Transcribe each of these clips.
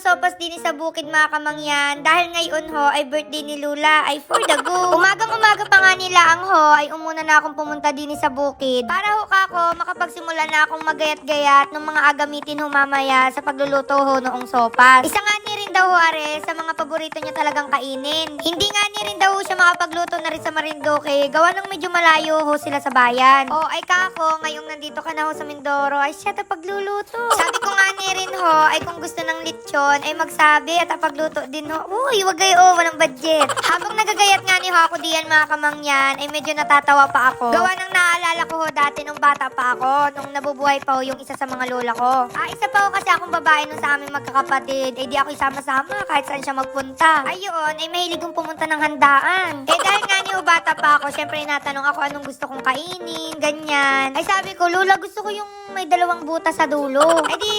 ang sopas din sa bukid mga kamangyan dahil ngayon ho ay birthday ni Lula ay for the go. Umagang umaga pa nga nila ang ho ay umuna na akong pumunta din sa bukid para ho kako makapagsimula na akong magayat-gayat ng mga agamitin ho mamaya sa pagluluto ho noong sopas. Isa nga ni rin daw ho are sa mga paborito niya talagang kainin. Hindi nga ni rin daw siya makapagluto na rin sa Marinduque gawa ng medyo malayo ho sila sa bayan. O ay kako ngayong nandito ka na ho sa Mindoro ay siya pagluluto. Sabi ko nga ni rin ho ay kung gusto ng lechon ay magsabi at pagluto din ho. Uy, wag kayo walang budget. Habang nagagayat nga ni ho ako diyan mga kamangyan ay medyo natatawa pa ako. Gawa ng naalala ko ho dati nung bata pa ako nung nabubuhay pa ho yung isa sa mga lola ko. Ah, isa pa ho kasi akong babae nung sa aming magkakapatid ay di ako isama-sama kahit saan siya magpunta. Ayun, ay mahilig kong pumunta ng handaan. Eh dahil nga ni ho bata pa ako, syempre natanong ako anong gusto kong kainin, ganyan. Ay sabi ko, Lola, gusto ko yung may dalawang butas sa dulo. Ay di,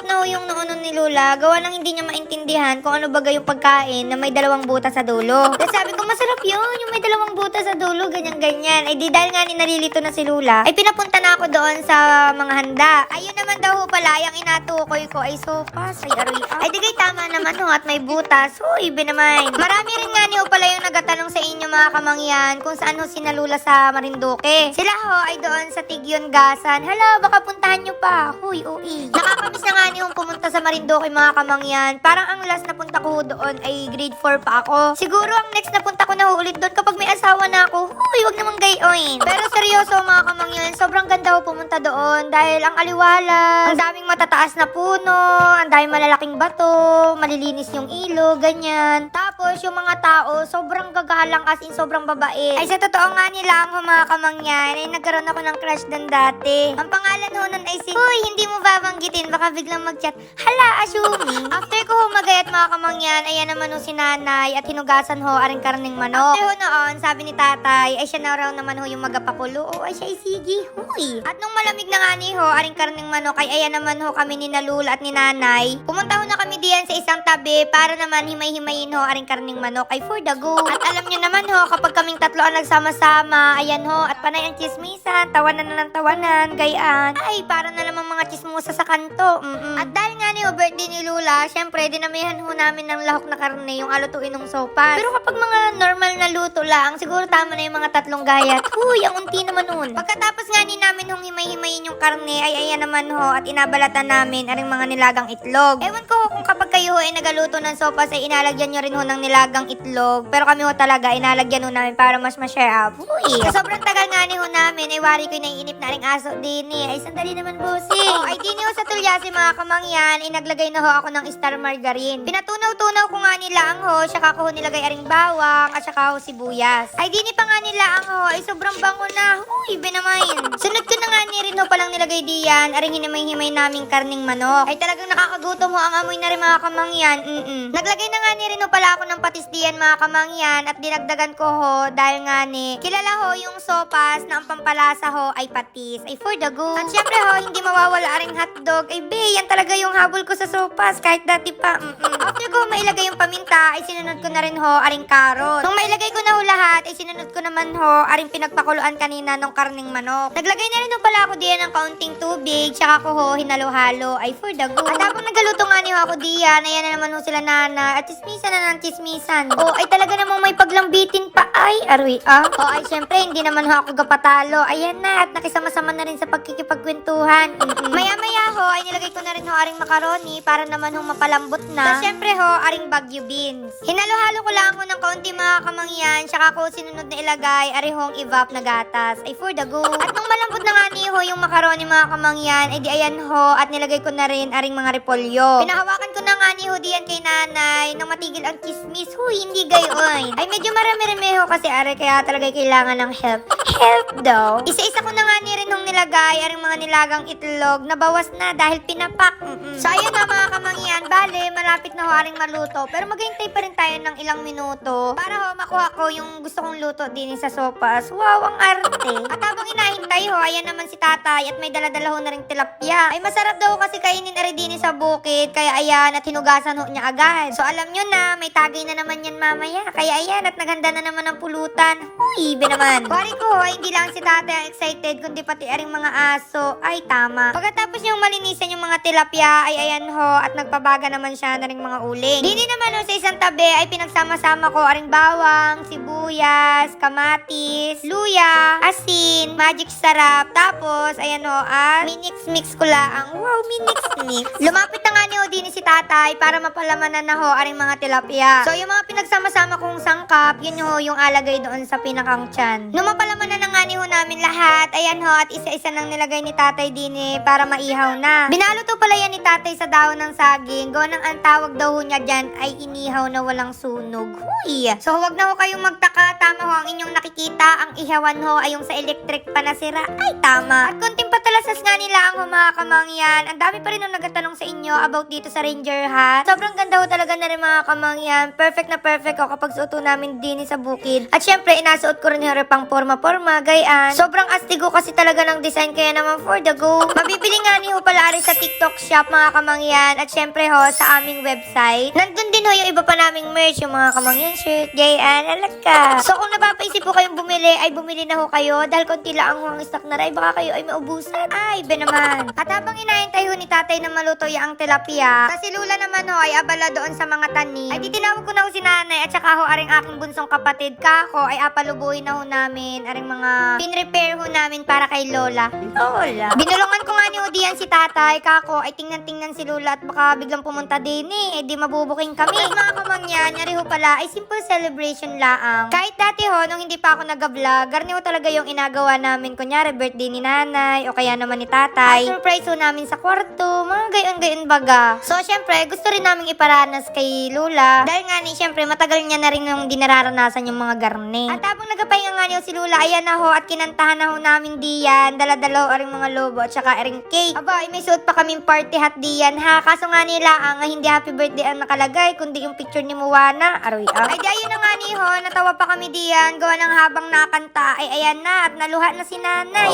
kunot-kunot na ho yung noonon ni Lola. Gawa nang hindi niya maintindihan kung ano bagay yung pagkain na may dalawang butas sa dulo. Tapos sabi ko, masarap yun, yung may dalawang butas sa dulo, ganyan-ganyan. Ay di, dahil nga ni nalilito na si Lola, ay pinapunta na ako doon sa mga handa. Ayun naman daw ho pala, yung inatukoy ko ay sopas, ay aroy. Ay di kay tama naman ho at may butas. Uy, ibe naman. Marami rin nga ni ho pala yung nagatanong sa inyo mga kamangyan kung saan ho sinalula sa Marinduque. Sila ho ay doon sa Tigyon Gasan. Hala, baka puntahan nyo pa. Huy, ui. Nakakamiss na nga ni hong pumunta sa Marinduque mga kamangyan. Parang ang last na punta ko doon ay grade 4 pa ako. Siguro ang next na punta ko na ulit doon kapag may asawa na ako. Huy, wag namang gayoin. Pero seryoso mga kamangyan, sobrang ganda ho pumunta doon dahil ang aliwalas, ang daming matataas na puno, ang daming malalaking bato, malilinis yung ilog, ganyan. Tapos yung mga tao, sobrang gagalang as in sobrang babae. Ay sa totoo nga nila ang mga kamangyan, ay nagkaroon ako ng crush doon dati. Ang pangalan ho nun ay si, Uy, hindi mo babanggitin, baka biglang mag-chat. Hala, assuming. After ko humagayat mga kamangyan, ayan naman ho si nanay at hinugasan ho aring karning manok. After ho noon, sabi ni tatay, ay siya na raw naman ho yung magapakulo. O ay siya ay sige, huy. At nung malamig na nga ni ho, aring karning manok, ay ayan naman ho kami ni Nalula at ni nanay. Pumunta ho na kami diyan sa isang tabi para naman himay-himayin ho aring karning manok ay for the go. At alam niyo naman ho, kapag kaming tatlo ang nagsama-sama, ayan ho, at panay ang chismisan, tawanan na ng tawanan, gayaan. Ay, para na namang mga chismosa sa kanto. Mm-mm. At dahil nga ni birthday ni Lula, syempre, dinamihan ho namin ng lahok na karne yung alutuin ng sopas. Pero kapag mga normal na luto lang, siguro tama na yung mga tatlong gayat. Huy, ang unti naman nun. Pagkatapos nga ni namin hong himay-himayin yung karne, ay ayan naman ho, at inabalatan namin aring mga nilagang itlog. Ewan ko kung kapag kayo ho ay nagaluto ng sopas, ay inalagyan nyo rin ho ng nilagang itlog. Pero kami ho talaga, inalagyan ho namin para mas ma-share up. Huy, sa sobrang tagal nga ni ho namin, ay wari ko naiinip na ring aso din eh. Ay, sandali naman, bossing. Oh, ay di ni ho sa tulyasi mga kamangyan, inaglagay na ho ako ng star margarine. Pinatunaw-tunaw ko nga nila ang ho, saka ko ho nilagay aring bawang, at saka ho sibuyas. Ay di ni pa nga nila ang ho, ay sobrang bango na. Huy, binamayin. Sunod ko na nga ni rin ho palang nilagay diyan, aring hinimay-himay naming karning manok. Ay talagang nakakagutom ho ang amoy na rin mga kamangyan. Mm-mm. Naglagay na nga ni rin ho pala ako ng patis diyan mga kamangyan, at dinagdagan ko ho, dahil nga ni, kilala ho yung sopas na ang pampalasa ho ay patis. Ay for the go. At syempre ho, hindi mawawala aring hotdog. Ay be, yan talaga yung habol ko sa sopas, kahit dati pa. Mm-mm. After ko mailagay yung paminta, ay sinunod ko na rin ho aring karot. Nung mailagay ko na ho lahat, ay sinunod ko naman ho aring pinagpakuluan kanina ng karning manok. Naglagay na rin pala ako diyan ng kaunting tubig, tsaka ko ho hinalo-halo. Ay for the go. At habang nagaluto nga niyo ako diyan, ayan na naman ho sila nana. At chismisan na ng chismisan. Oh, ay talaga namang may paglambitin pa. Ay, aroy ah. Oh, ay syempre, hindi naman ho ako gapatalo. Ayan na, at nakisama-sama na rin sa pagkikipagkwentuhan. Maya-maya ho, ay nilagay ko na rin ho aring macaroni para naman ho mapalambot na. So, syempre ho, aring bagyo beans. Hinalo-halo ko lang ho ng kaunti mga kamangyan, tsaka ko sinunod na ilagay, ari hong evap na gatas. Ay for the go. At nung malambot na nga ni ho yung macaroni mga kamangyan, ay di ayan ho, at nilagay ko na rin aring mga repolyo. Pinahawakan ko na nga ni ho diyan kay nanay, nang matigil ang chismis. Huy, hindi gayon. Ay medyo marami-rami ho kasi ari, kaya talaga kailangan ng help. Help daw. Isa-isa ko na nga ni rin hong nilagay, mga nilagang itlog, na bawas na dahil pinapak. Mm-mm. So ayun na mga kamangyan, bale, malapit na ho aring maluto. Pero maghintay pa rin tayo ng ilang minuto para ho makuha ko yung gusto kong luto din sa sopas. Wow, ang arte. At habang inahintay ho, ayan naman si tatay at may daladala ho na rin tilapia. Ay masarap daw kasi kainin na rin din sa bukid, kaya ayan at hinugasan ho niya agad. So alam nyo na, may tagay na naman yan mamaya. Kaya ayan at naghanda na naman ang pulutan. Huy, ibe naman. Wari ko, ay hindi lang si tatay ang excited, kundi pati aring mga aso. Ay, tama. Pagkatapos niyang malinisan yung mga tilapia, ay ayan ho, at nagpabag alaga naman siya na ring mga uling. Dini naman ho, sa isang tabi ay pinagsama-sama ko aring bawang, sibuyas, kamatis, luya, asin, magic sarap. Tapos, ayan ho, at minix-mix ko lang. Wow, minix-mix. Lumapit na nga ni Odini si tatay para mapalamanan na ho aring mga tilapia. So, yung mga pinagsama-sama kong sangkap, yun ho yung alagay doon sa pinakang tiyan. Nung mapalamanan na nga ni ho namin lahat, ayan ho, at isa-isa nang nilagay ni tatay dini para maihaw na. Binaluto pala yan ni tatay sa dahon ng saging. Gawa ng ang tawag daw ho niya dyan ay inihaw na walang sunog. Huy! So, huwag na ho kayong magtaka. Tama ho ang inyong nakikita. Ang ihawan ho ay yung sa electric pa nasira. Ay, tama. At konting patalasas nga nila ang mga kamangyan. Ang dami pa rin nung nagtatanong sa inyo about dito sa Ranger Hat. Sobrang ganda ho talaga na rin mga kamangyan. Perfect na perfect ho kapag suoto namin din sa bukid. At syempre, inasuot ko rin yung pang forma-forma, gayaan. Sobrang astigo kasi talaga ng design kaya naman for the go. Mabibili nga ni ho pala sa TikTok shop mga kamangyan. At syempre ho, sa aming website. Nandun din ho yung iba pa naming merch, yung mga kamangyan shirt, gayaan, alaka. So kung napapaisip po kayong bumili, ay bumili na ho kayo dahil konti lang ho ang stock na rin. Baka kayo ay maubusan. Ay, be naman. At habang inahintay ho ni tatay na maluto yung tilapia, kasi lula naman ho ay abala doon sa mga tanim. Ay di tinawag ko na ho si nanay at saka ho aring aking bunsong kapatid kako ay apalubuhin na ho namin aring mga pinrepair ho namin para kay Lola. Lola. Binulungan ko nga ni Udian si tatay kako ay tingnan-tingnan si Lola at baka biglang pumunta din eh. Eh di mabubuking kami. At mga kamangyan, nyari ho pala ay simple celebration laang. Kahit dati ho, nung hindi pa ako nag-vlog, garni ho talaga yung inagawa namin. Kunyari, birthday ni nanay o kaya naman ni tatay. At surprise ho namin sa kwarto, mga gayon-gayon baga. So, syempre, gusto rin namin iparanas kay Lula. Dahil nga ni, syempre, matagal niya na rin yung dinararanasan yung mga garne. At habang nagapahinga nga niyo si Lula, ayan na ho, at kinantahan na ho namin diyan. Dala-dala ho aring mga lobo at saka aring cake. Aba, ay may suot pa kaming party hat diyan ha. Kaso nga nila, ang hindi happy birthday ang nakalagay, kundi yung picture ni Moana. Aroy ah. Ay, di ayun na nga ni ho, natawa pa kami diyan. Gawa ng habang nakanta, ay ayan na, at naluha na si nanay.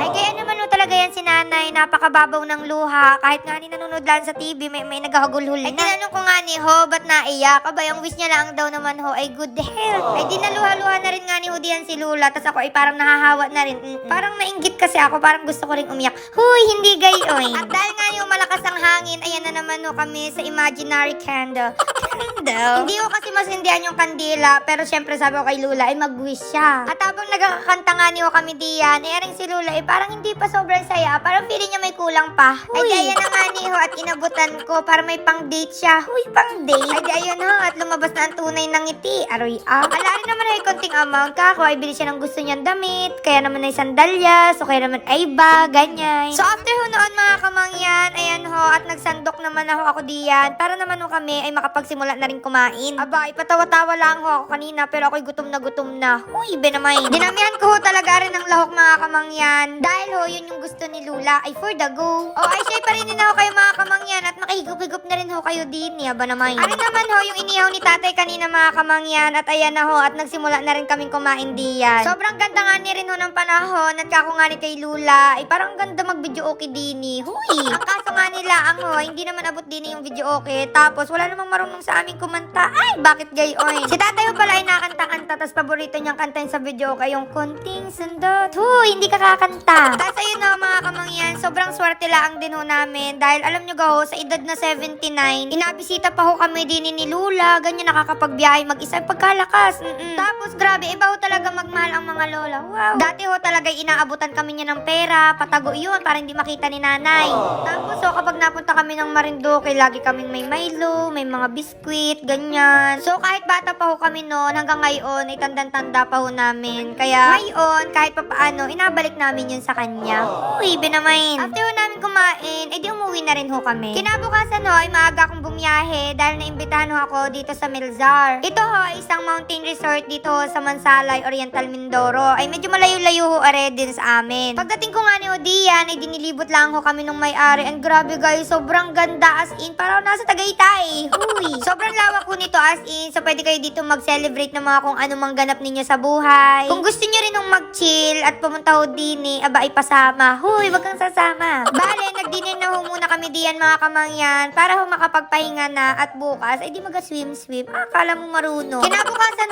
Ay, kaya naman ho talaga yan si nanay, napakababaw ng luha. Kahit nga ni nanonood lang sa TV, may, may nagahagulhul na. Ay, tinanong ko nga ni ho, ba't naiyak? Aba, yung wish niya lang daw naman ho ay good health. Ay, di naluha-luha na rin nga ni ho diyan si Lula. Tapos ako ay parang nahahawa na rin. Mm-mm. Parang nainggit kasi ako, parang gusto ko rin umiyak. Huy, hindi gayon. At dahil nga yung malakas ang hangin, ayan na naman ho kami sa imaginary candle. Candle? Hindi ko kasi masindihan yung kandila, pero syempre sabi ko kay Lula, ay mag-wish siya. At habang nagkakanta nga niyo kami diyan, eh, aring si Lula, eh, parang hindi pa sobrang saya. Parang feeling niya may kulang pa. Ay, di ayan na nga niyo, at inabutan ko para may pang-date siya. Huy, pang-date? Ay, di ayun ho, at lumabas na ang tunay ng ngiti. Aroy, ah. Ala rin naman ay konting amount ka ako, ay bili siya ng gusto niyang damit, kaya naman ay sandalyas, o kaya naman ay bag, ganyan. So, after ho noon mga kamangyan, ayan ho, at nagsandok naman ako ako diyan, para naman ho kami ay makapagsimula na rin kumain. Aba, ipatawa-tawa lang ho ako kanina, pero ako'y gutom na gutom na. Huy, benamay. Dinamihan ko ho talaga rin ng lahok mga kamangyan. Dahil ho, yun yung gusto ni Lula, ay for the go. O, ay siya pa rin din ako kayo mga kamangyan, at makahigup-higup na rin ho kayo din, eh, aba naman. Arin naman ho, yung inihaw ni tatay kanina mga kamangyan, at ayan na ho, at nagsimula na rin kaming kumain diyan. Sobrang ganda nga ni rin ho ng panahon, at kako nga ni kay Lula, ay parang ganda mag-video okay dini. Huy! Ang kaso nga nila, ang ho, hindi naman abot dini yung video okay, tapos wala namang marunong sa aming kumanta. Ay, bakit gayon? Si tatay ho pala ay nakanta-kanta, tapos paborito niyang kantahin sa video okay, yung konting sundot. Huy, hindi ka kakanta. Tapos ayun na mga kamangyan, sobrang swerte lang din ho namin, dahil alam nyo gaho, sa edad na 79, inabisita pa ho kami din ni Lula, ganyan nakakapagbiyahe mag-isa, pagkalakas. Mm-mm. Tapos grabe, iba ho talaga magmahal ang mga lola. Wow. Dati ho talaga inaabutan kami niya ng pera, patago yun para hindi makita ni nanay. Tapos ho, kapag napunta kami ng Marinduque, lagi kaming may Milo, may mga biskwit, ganyan. So kahit bata pa ho kami noon, hanggang ngayon, ay tandang-tanda pa ho namin. Kaya ngayon, kahit pa paano, inabalik namin yun sa kanya. Uy, binamain. After ho namin kumain, edi umuwi na rin ho kami. Kinabukasan ho, ay maaga akong bumiyahe dahil naimbitahan ho ako dito sa Melzar. Ito ho, ay isang mountain resort dito ho sa Mansalay, Oriental Mindoro. Ay medyo malayo-layo ho are din sa amin. Pagdating ko nga ni Odian, ay dinilibot lang ho kami nung may-ari. And grabe guys, sobrang ganda as in. Parang nasa Tagaytay. Huy. Sobrang lawak po nito as in. So pwede kayo dito mag-celebrate ng mga kung ano mang ganap ninyo sa buhay. Kung gusto nyo rin nung mag-chill at pumunta ho din eh, aba ipasama. Huy, wag kang sasama. Bale, nagdinin na ho muna kami diyan mga kamangyan para ho makapagpahinga na at bukas, ay di maga-swim-swim. Ah, akala mo marunong. Kinabukasan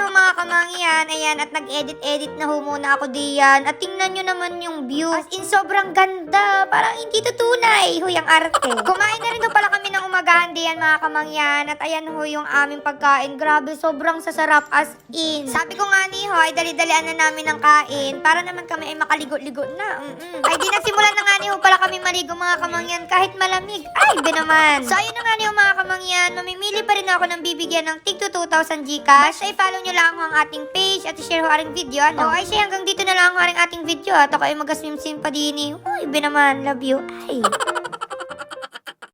ho mga kamangyan, ayan, at nag-edit-edit na ho muna ako diyan. At tingnan nyo naman yung view. As in, sobrang ganda. Parang hindi to tunay. Huy, ang arte. Kumain na rin ho pala kami ng umagahan diyan mga kamangyan. At ayan ho yung aming pagkain. Grabe, sobrang sasarap as in. Sabi ko nga ni ho, ay dali-dalian na namin ng kain. Para naman kami ay makaligo-ligo na. Mm-mm. Ay, di nasimulan na nga ni ho pala kami maligo mga kamangyan kahit malamig. Ay, be naman. So, ayun na nga ni ho mga kamangyan. Mamimili pa rin ako ng bibigyan ng tig to 2,000 Gcash. Ay, follow nyo lang ang ating page at share ho aring video. Ano? ay, siya hanggang dito na lang ho aring ating video. At ako ay mag-swim-swim pa din eh. Uy, be naman. Love you. Ay.